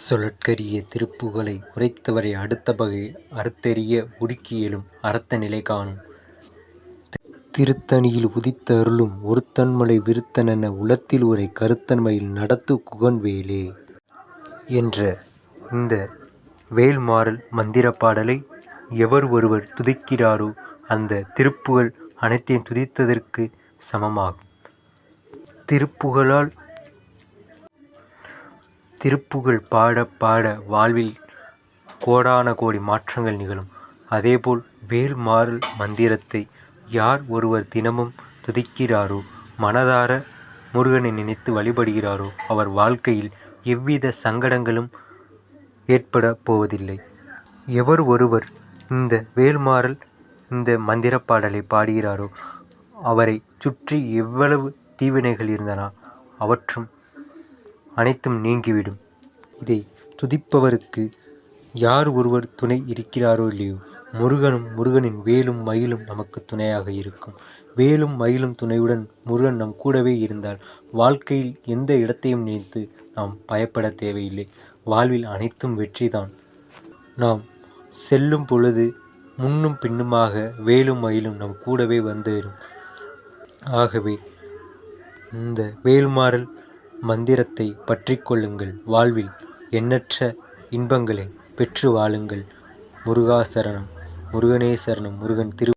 சொலற்கரிய திருப்புகளை உரைத்தவரை அடுத்த பகை அறுத்தெறிய உருக்கியலும் அறத்த நிலை காணும். திருத்தணியில் உதித்த அருளும் ஒருத்தன்மலை விருத்தனென உளத்தில் உரை கருத்தன்மையில் நடத்து குகன் வேலே. என்ற இந்த வேல்மாறல் மந்திரப் பாடலை எவர் ஒருவர் துதிக்கிறாரோ அந்த திருப்புகள் அனைத்தையும் துதித்ததற்கு சமமாகும். திருப்புகளால் திருப்புகழ் பாட பாட வாழ்வில் கோடான கோடி மாற்றங்கள் நிகழும். அதேபோல் வேல் மாறல் மந்திரத்தை யார் ஒருவர் தினமும் துதிக்கிறாரோ மனதார முருகனை நினைத்து வழிபடுகிறாரோ அவர் வாழ்க்கையில் எவ்வித சங்கடங்களும் ஏற்பட போவதில்லை. எவர் ஒருவர் இந்த வேல்மாறல் இந்த மந்திர பாடலை பாடுகிறாரோ அவரைச் சுற்றி எவ்வளவு தீவினைகள் இருந்தன அவற்றும் அனைத்தும் நீங்கிவிடும். இதை துதிப்பவருக்கு யார் ஒருவர் துணை இருக்கிறாரோ இல்லையோ முருகனும் முருகனின் வேலும் மயிலும் நமக்கு துணையாக இருக்கும். வேலும் மயிலும் துணையுடன் முருகன் நம் கூடவே இருந்தால் வாழ்க்கையில் எந்த இடத்தையும் நினைத்து நாம் பயப்படத் தேவையில்லை. வாழ்வில் அனைத்தும் வெற்றிதான். நாம் செல்லும் பொழுது முன்னும் பின்னுமாக வேலும் மயிலும் நம் கூடவே வந்துவிடும் ஆகவே இந்த வேல்மாறல் மந்திரத்தை பற்றிக்கொள்ளுங்கள் வாழ்வில் எண்ணற்ற இன்பங்களை பெற்று வாழுங்கள். முருகா சரணம் முருகனே சரணம் முருகன் திரு